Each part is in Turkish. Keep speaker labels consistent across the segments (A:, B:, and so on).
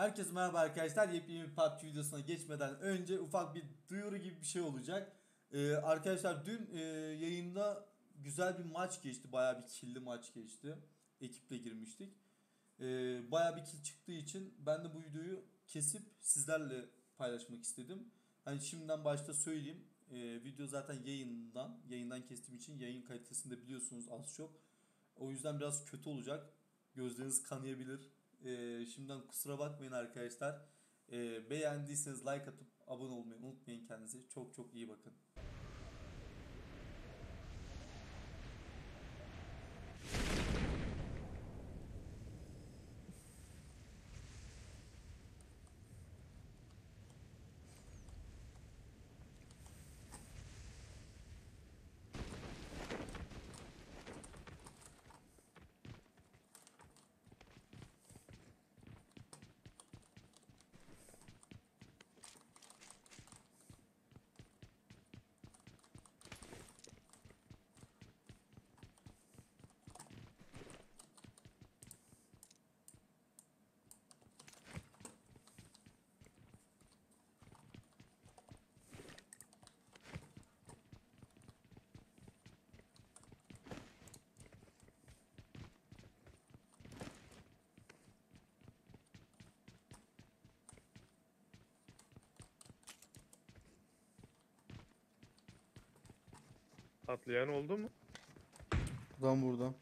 A: Herkese merhaba arkadaşlar. Yepyeni bir PUBG videosuna geçmeden önce ufak bir duyuru gibi bir şey olacak. Ee, arkadaşlar dün e, yayında güzel bir maç geçti. Bayağı bir killi maç geçti. Ekiple girmiştik. Ee, bayağı bir kill çıktığı için ben de bu videoyu kesip sizlerle paylaşmak istedim. Hani şimdiden başta söyleyeyim. Ee, video zaten yayından, yayından kestiğim için yayın kalitesini de biliyorsunuz az çok. O yüzden biraz kötü olacak. Gözleriniz kanayabilir. Ee, şimdiden kusura bakmayın arkadaşlar. Ee, beğendiyseniz like atıp abone olmayı unutmayın kendinize. Çok çok iyi bakın.
B: Atlayan oldu mu?
A: Buradan buradan.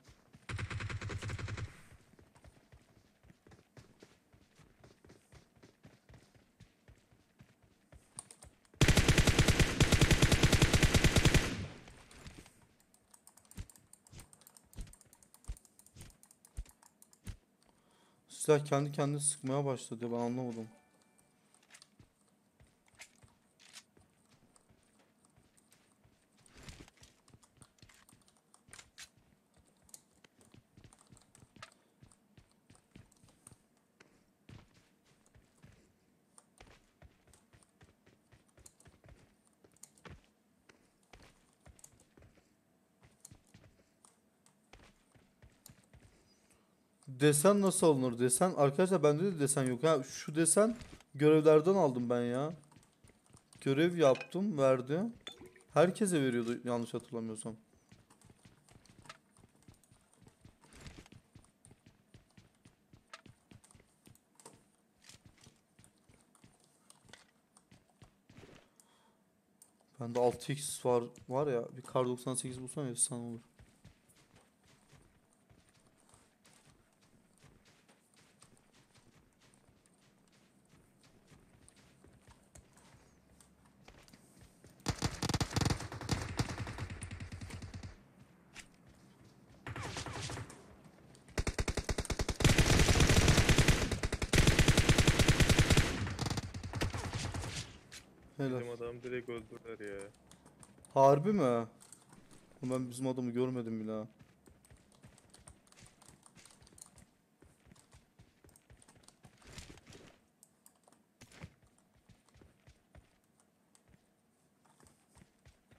A: Silah kendi kendine sıkmaya başladı ben anlamadım. Desen nasıl alınır desen? Arkadaşlar bende de desen yok. Ha şu desen görevlerden aldım ben ya. Görev yaptım, verdi. Herkese veriyordu yanlış hatırlamıyorsam. Bende 6x var var ya bir kar 98 bulsam efsane olur. Helal.
B: Bizim adam direkt öldürdüler ya.
A: Harbi mi? Ben bizim adamı görmedim bile ha.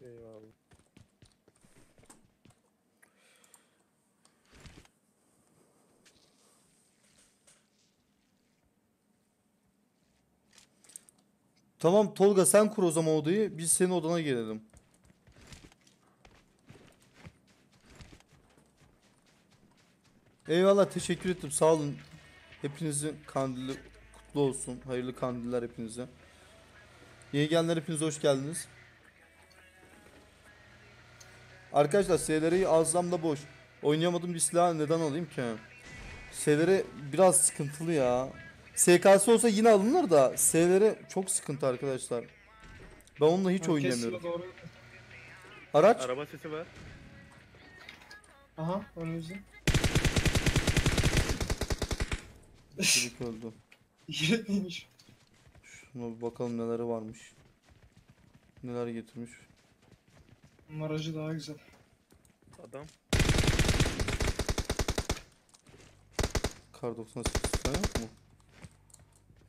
B: Eyvallah.
A: Tamam Tolga sen kur o zaman odayı. Biz senin odana gelelim. Eyvallah teşekkür ettim. Sağ olun. Hepinizin kandili kutlu olsun. Hayırlı kandiller hepinize. Yeni gelenler hepinize hoş geldiniz. Arkadaşlar SLR'yi azlamda boş. Oynayamadığım bir silah neden alayım ki? SLR biraz sıkıntılı ya. SKS olsa yine alınır da SLR çok sıkıntı arkadaşlar. Ben onunla hiç oynayamıyorum.
C: Doğru.
A: Araç
B: Araba sesi var.
C: Aha önümüzde.
A: çocuk öldü.
C: Yetmeymiş.
A: Şuna bir bakalım neleri varmış. Neler getirmiş.
C: Bunun aracı daha güzel.
B: Adam.
A: Kar 98 falan yok mu?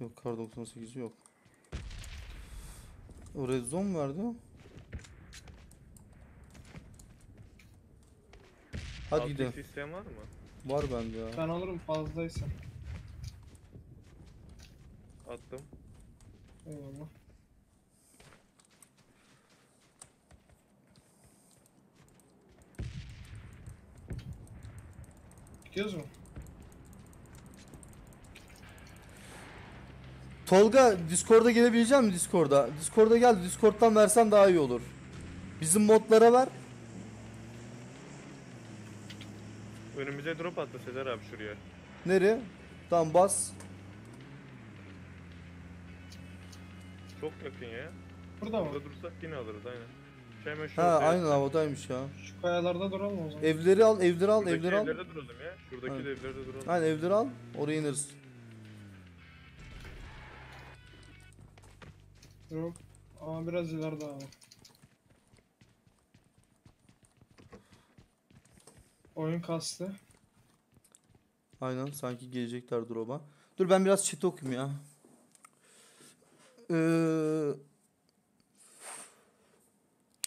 A: Yok kar 98 yok. O red zone verdi? Hadi
B: Alt
A: gidelim.
B: sistem var mı?
A: Var bende ya.
C: Ben alırım fazlaysa.
B: Attım.
C: Eyvallah. Gidiyoruz mu?
A: Tolga Discord'a gelebilecek misin Discord'a? Discord'a gel. Discord'dan versen daha iyi olur. Bizim modlara ver.
B: Önümüze drop attı Sezer abi şuraya.
A: Nereye? Tamam bas.
B: Çok yakın ya.
C: Burada mı?
B: Burada dursak yine alırız aynen. Hemen şu
A: Ha
B: ortaya-
A: aynen havadaymış ya.
C: Şu kayalarda duralım o zaman.
A: Evleri al, evleri al,
B: Şuradaki
A: evleri al.
B: evlerde duralım ya. Şuradaki
A: Aynen.
B: de evlerde duralım.
A: Aynen evleri al. Oraya ineriz.
C: Yok. Ama biraz ileride abi. Oyun kastı.
A: Aynen sanki gelecekler drop'a. Dur ben biraz chat okuyayım ya. Ee,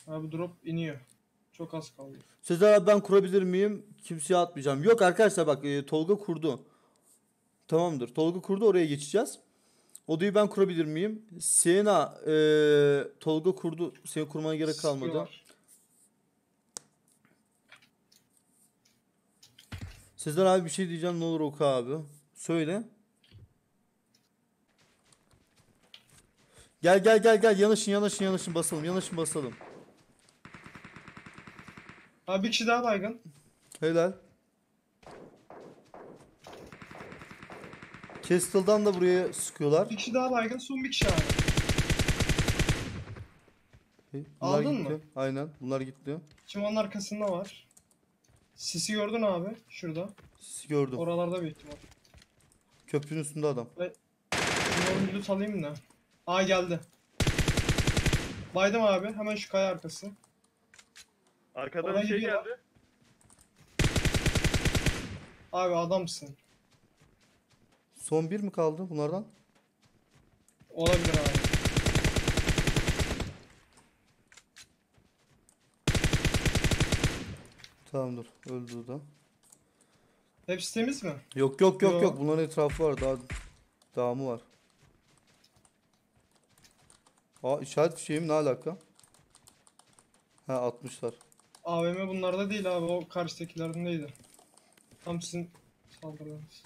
C: Abi drop iniyor. Çok az kaldı.
A: Sezer abi ben kurabilir miyim? Kimseye atmayacağım. Yok arkadaşlar bak e, Tolga kurdu. Tamamdır. Tolga kurdu oraya geçeceğiz. Odayı ben kurabilir miyim? Sena e, Tolga kurdu. Senin kurmana gerek kalmadı.
C: Sıkıyorlar.
A: Sezer abi bir şey diyeceğim ne olur oku abi. Söyle. Gel gel gel gel yanaşın yanaşın yanaşın basalım yanaşın basalım.
C: Abi bir kişi daha baygın.
A: Helal. Castle'dan da buraya sıkıyorlar.
C: Bir kişi daha baygın. Son bir kişi abi.
A: Hey, Bunlar
C: Aldın
A: gitti.
C: mı?
A: Aynen bunlar gitti.
C: Çimonun arkasında var. Sisi gördün abi. Şurada.
A: Sizi gördüm.
C: Oralarda büyük ihtimal.
A: Köprünün üstünde adam.
C: Çimonun bir loot alayım da. Aa geldi. Baydım abi. Hemen şu kaya arkası.
B: Arkadan
C: Ona
B: bir şey
C: gidiyor.
B: geldi.
C: Abi adamsın.
A: Son bir mi kaldı bunlardan?
C: Olabilir abi.
A: Tamamdır. Öldü o da.
C: Hepsi temiz mi?
A: Yok yok yok
C: Yo.
A: yok. Bunların etrafı var. Daha daha mı var? Aa işaret fişeğim ne alaka? Ha atmışlar.
C: AVM bunlarda değil abi. O karşıdakilerindeydi. Tam sizin saldırınız.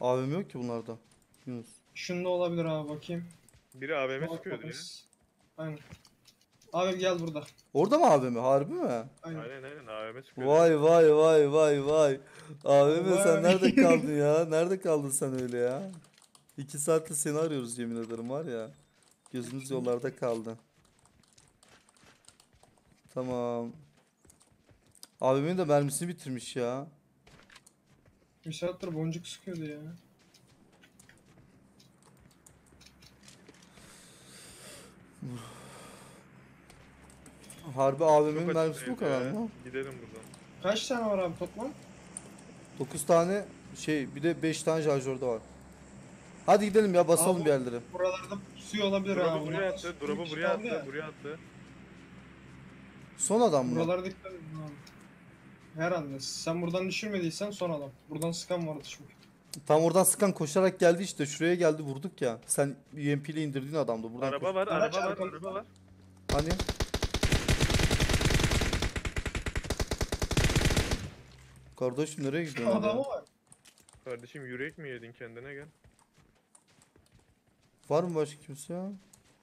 A: AVM yok ki bunlarda. Yunus.
C: Şunda olabilir abi bakayım.
B: Biri AVM
C: Bak,
B: sıkıyordu ya.
C: Aynen. Abi gel burada.
A: Orada mı AVM? Harbi mi?
C: Aynen.
B: Aynen aynen AVM sıkıyordu.
A: Vay vay vay vay vay. AVM sen
C: Vay.
A: nerede kaldın ya? Nerede kaldın sen öyle ya? İki saattir seni arıyoruz yemin ederim var ya. Gözümüz yollarda kaldı. Tamam. AVM'nin de mermisini bitirmiş ya.
C: Bir saattir boncuk sıkıyordu ya.
A: Harbi AVM'nin mermisi bu kadar
B: ya.
A: mı?
B: Gidelim buradan.
C: Kaç tane var abi toplam?
A: 9 tane şey bir de 5 tane şarjörde var. Hadi gidelim ya basalım
C: Abi-
A: bir yerlere.
C: Buralarda suyu olabilir
B: Drop'u
C: abi.
B: buraya attı. Drop'u buraya attı. Buraya attı.
A: Son adam mı?
C: Buralara dikkat edin abi. Herhalde. Sen buradan düşürmediysen son adam. Buradan sıkan vardı çünkü.
A: Tam oradan sıkan koşarak geldi işte şuraya geldi vurduk ya. Sen UMP ile indirdiğin adamdı. Buradan
B: Araba
A: koş-
B: var,
C: Araç
B: araba var,
C: arkamızda.
B: araba var.
A: Hani? Kardeşim nereye gidiyorsun?
C: Adamı
A: ya?
C: var.
B: Kardeşim yürek mi yedin kendine gel.
A: Var mı başka kimse ya?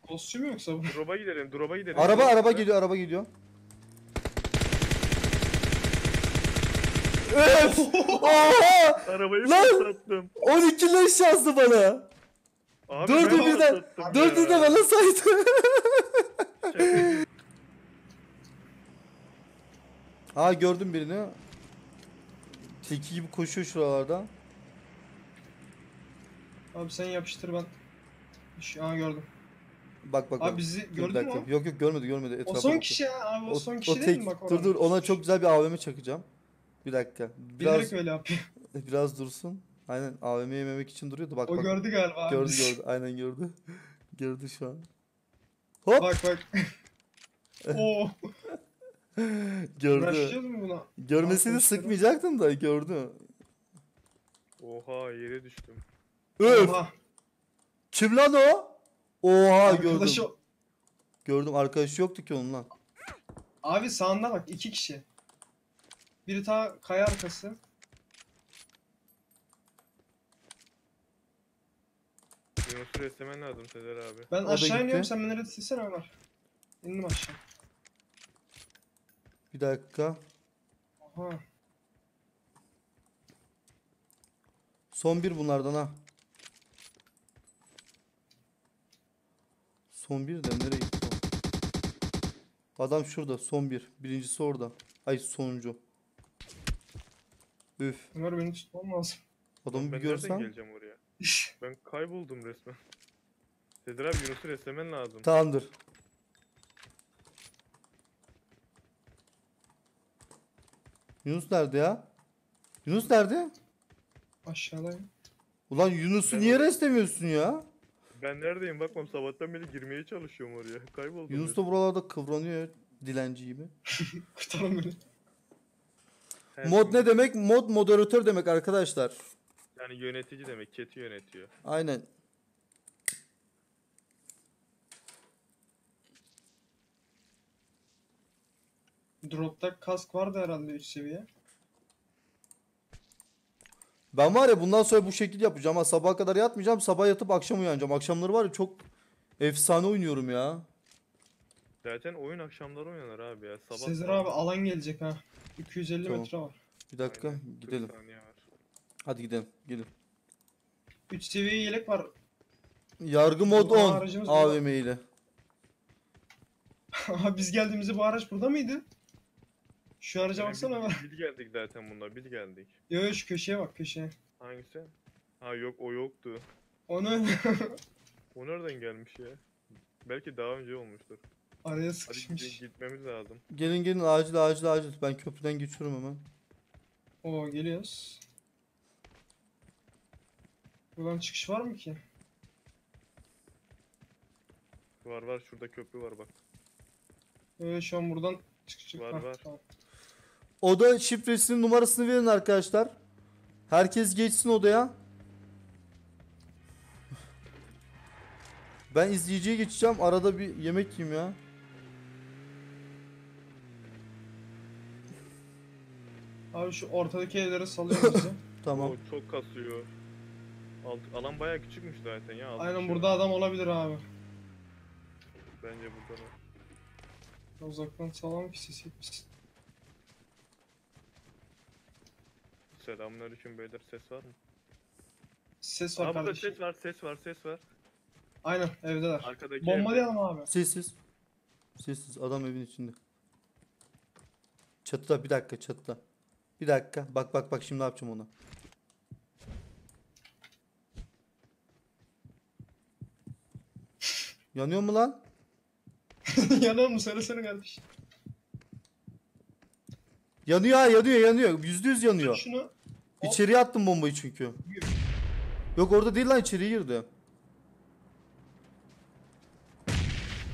C: Kostüm yoksa bu.
B: Drop'a gidelim, drop'a gidelim.
A: Araba
B: Drop'a
A: araba geliyor araba geliyor. Öf! Oha!
B: Arabayı
A: Lan!
B: patlattım.
A: 12 leş yazdı bana.
B: Abi
A: Dördü
B: ben
A: birden- Dördü
B: ya.
A: de bana saydı. Aa gördüm birini. Tilki gibi koşuyor şuralarda.
C: Abi sen yapıştır ben. Şu an gördüm.
A: Bak bak.
C: Abi
A: bak.
C: bizi
A: Dur, bir
C: gördün mü?
A: dakika.
C: o?
A: Yok yok görmedi görmedi.
C: O
A: Etrafa
C: son
A: baktı.
C: kişi ya abi o,
A: O,
C: son
A: o
C: kişi değil
A: tek.
C: mi bak
A: dur dur ona çok güzel bir AVM çakacağım. Bir dakika. Biraz
C: Bilerek öyle yapıyor.
A: biraz dursun. Aynen AVM yememek için duruyordu. Bak
C: O
A: bak.
C: gördü galiba.
A: Gördü gördü. Aynen gördü. gördü şu an. Hop
C: Bak bak. Oo.
A: gördü.
C: Uğraşacağız mı buna?
A: Görmesini sıkmayacaktın da gördü.
B: Oha yere düştüm.
A: Öf.
C: Oha.
A: Kim lan o? Oha gördüm.
C: Arkadaşı...
A: Gördüm arkadaşı yoktu ki onun lan.
C: Abi sağında bak iki kişi. Biri ta kaya arkası.
B: Yunus'u reslemen lazım Sezer abi.
C: Ben
A: O da
C: aşağı
A: gitti.
C: iniyorum sen beni nerede silsene Ömer. İndim aşağı.
A: Bir dakika.
C: Oha.
A: Son bir bunlardan ha. Son bir de nereye gitti o? Adam şurada son bir. Birincisi orada. Ay sonuncu. Üf.
C: Ömer beni tutmam lazım.
A: Adamı bir
B: ben nereden
A: görsen.
B: geleceğim oraya? Ben kayboldum resmen. Sezer abi Yunus'u reslemen lazım.
A: Tamamdır. Yunus nerede ya? Yunus nerede?
C: Aşağıdayım.
A: Ulan Yunus'u
B: Ben
A: niye restlemiyorsun ya?
B: Ben neredeyim bakmam sabahtan beri girmeye çalışıyorum oraya. Kayboldum.
A: Yunus da buralarda kıvranıyor dilenci gibi.
C: Kurtarın beni.
B: Her
A: Mod
B: gün-
A: ne demek? Mod moderatör demek arkadaşlar.
B: Yani yönetici demek. Chat'i yönetiyor.
A: Aynen.
C: Drop'ta kask vardı herhalde 3 seviye.
A: Ben var ya bundan sonra bu şekil yapacağım ha sabaha kadar yatmayacağım sabah yatıp akşam uyanacağım. Akşamları var ya çok efsane oynuyorum ya.
B: Zaten oyun akşamları oynanır abi ya. Sabah
C: Sezer abi alan gelecek ha. 250
A: Tamam.
C: metre var.
A: Bir dakika
B: Aynen, 40
A: gidelim.
B: saniye var.
A: Hadi gidelim. Gelin.
C: 3 seviye yelek var.
A: Yargı mod
C: Bu
A: 10
C: aracımız burada.
A: AVM ile.
C: Aha biz geldiğimizde bu araç burada mıydı? Şu araca
B: Yani
C: baksana Ömer.
B: biz geldik zaten bunlar. Biz geldik.
C: Yo yo şu köşeye bak köşeye.
B: Hangisi? Ha yok o yoktu.
C: Onu
B: O nereden gelmiş ya? Belki daha önce olmuştur.
C: Araya
B: Hadi
C: sıkışmış.
B: gid- gitmemiz lazım.
A: Gelin gelin acil acil acil. Ben köprüden geçiyorum hemen.
C: Oo geliyoruz. Buradan çıkış var mı ki?
B: Var var şurada köprü var bak.
C: Ee, şu an buradan çıkış
B: Var,
C: Ha,
B: var.
C: tamam.
A: Oda şifresinin numarasını verin arkadaşlar. Herkes geçsin odaya. Ben izleyiciye geçeceğim. Arada bir yemek yiyeyim ya.
C: Abi şu ortadaki evlere salıyor bizi.
A: Tamam.
B: O çok kasıyor. Alt, alan bayağı küçükmüş zaten ya.
C: Aynen
B: kişi
C: burada adam olabilir abi.
B: Bence burada da.
C: Uzaktan salam ki ses gitmesin.
B: Selamünaleyküm beyler ses var mı?
C: Ses var
B: Aa burada
C: kardeşim.
B: ses var ses var ses var.
C: Aynen evdeler.
B: Arkadaki evde.
C: Bombalayalım abi.
A: Sessiz. Sessiz. Adam evin içinde. Çatıda bir dakika çatıda. Bir dakika. Bak bak bak şimdi ne yapacağım ona. Yanıyor mu lan?
C: Yanıyor mu? Söylesene kardeş.
A: Yanıyor ha yanıyor yanıyor. Yüzde yüz yanıyor.
C: Şunu.
A: İçeriye attım bombayı çünkü. Yok orada değil lan içeriye girdi.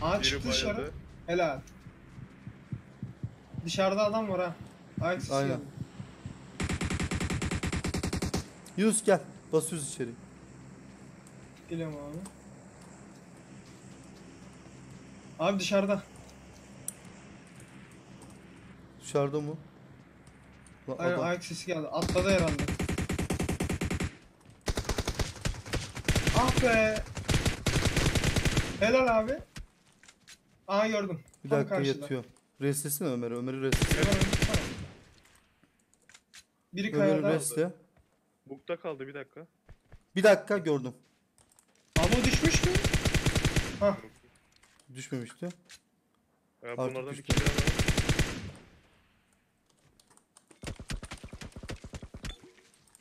C: Aa
B: Biri
C: çıktı dışarı.
B: bayıldı.
C: Helal. Dışarıda adam var ha. Ayak sesi
A: Aynen.
C: geldi.
A: Yunus gel. Basıyoruz içeri.
C: Geliyorum abi. Abi dışarıda.
A: Dışarıda mı? Lan
C: Aynen
A: adam.
C: ayak sesi geldi. Atladı herhalde. Ah be. Helal abi. Aa gördüm.
A: Bir
C: Tam
A: dakika
C: karşıda.
A: yatıyor. Restlesene Ömer'i. Ömer'i restle.
C: Önümde, tamam. Biri
A: Ömer'i
C: kayada.
A: restle.
B: Bukta kaldı bir dakika.
A: Bir dakika gördüm.
C: O düşmüş mü? Hah.
A: Düşmemişti.
B: Ya
A: Artık
B: bunlardan bir
A: düştü.
B: kere var.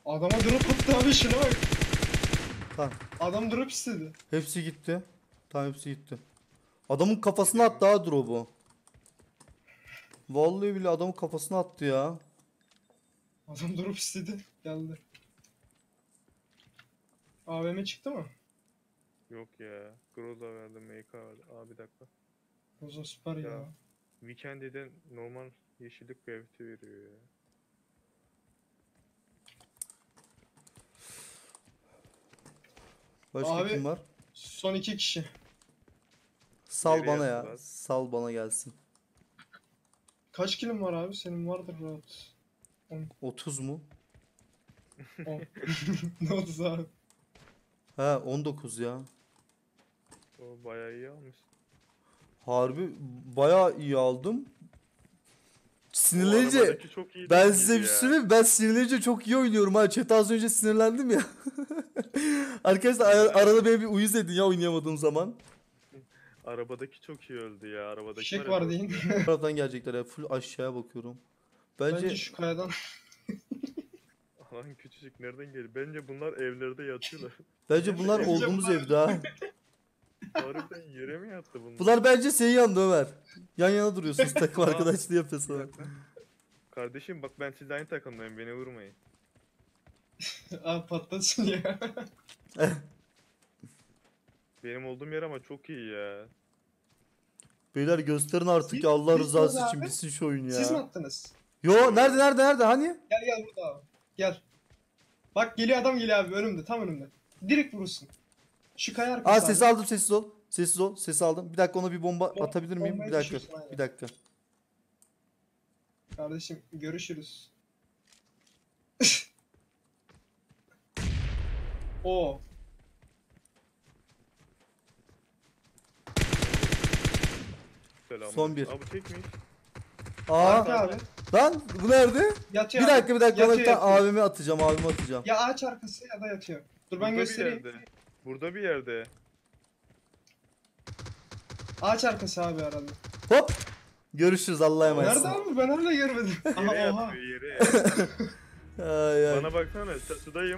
C: Adama drop attı abi şuna bak.
A: Tamam.
C: Adam drop istedi.
A: Hepsi gitti. Tamam hepsi gitti. Adamın kafasına attı ha drop'u. Vallahi bile adamın kafasına attı ya.
C: Adam drop istedi. Geldi. AVM çıktı mı?
B: Yok ya. Groza verdim, MK verdim. Aa bir dakika.
C: Zaman süper ya.
B: Ya. Weekend'den normal yeşillik kıyafeti veriyor ya.
A: Başka
C: Abi-
A: kim var?
C: Son iki kişi.
A: Sal
B: Geriye
A: bana ya. Sal bana gelsin.
C: Kaç kilim var abi? Senin vardır rahat.
A: 30 mu?
C: On. ne oldu abi?
A: He 19 ya.
B: O bayağı iyi almış.
A: Harbi bayağı iyi aldım. Sinirlenince
B: çok iyi
A: ben size bir söyleyeyim? Ben sinirlenince çok iyi oynuyorum ha. Chat az önce sinirlendim ya. Arkadaşlar ara- arada beni bir uyuz edin ya oynayamadığım zaman.
B: Arabadaki çok iyi öldü ya. Arabadaki ya,
C: var değil mi?
A: Taraftan gelecekler ya. Full aşağıya bakıyorum. Bence,
C: Bence şu kayadan.
B: Lan küçücük nereden geliyor? Bence bunlar evlerde yatıyorlar.
A: bence bunlar olduğumuz evde ha.
B: Harbiden yere mi yattı bunlar?
A: Bunlar bence senin yanında Ömer. Yan yana duruyorsunuz takım arkadaşlığı yapıyorsun.
B: Kardeşim bak ben sizle aynı takımdayım beni vurmayın.
C: Abi patlasın ya.
B: Benim olduğum yer ama çok iyi ya.
A: Beyler gösterin artık
C: Siz-
A: ya Allah
C: siz
A: rızası için
C: abi.
A: bitsin şu oyun ya.
C: Siz mi attınız?
A: Yo nerede nerede nerede hani?
C: Gel gel burada abi. Gel. Bak geliyor adam geliyor abi önümde tam önümde. Direkt vurursun. Şu kaya arkası
A: Aa
C: abi.
A: sesi aldım sessiz ol. Sessiz ol. Sesi aldım. Bir dakika ona bir bomba
C: Bom-
A: atabilir miyim? Bir dakika. Bir dakika.
C: Kardeşim görüşürüz. Oo.
B: Selam.
A: Son bir.
B: Abi tek?
A: Aa
C: Arka abi.
A: lan bu nerede?
C: Yatıyor
A: Bir
C: abi.
A: dakika bir dakika bir
C: Yatıyor, yatıyor.
A: AVM atacağım AVM atacağım.
C: Ya ağaç arkası ya da yatıyor. Dur ben
B: Burada bir
C: göstereyim.
B: yerde. Burada bir yerde.
C: Ağaç arkası abi herhalde.
A: Hop. Görüşürüz Allah'a emanet.
C: Nerede abi ben öyle görmedim.
B: Yere
C: Aha oha.
B: yatıyor yere.
A: Ay, ay.
B: Bana baksana çatıdayım.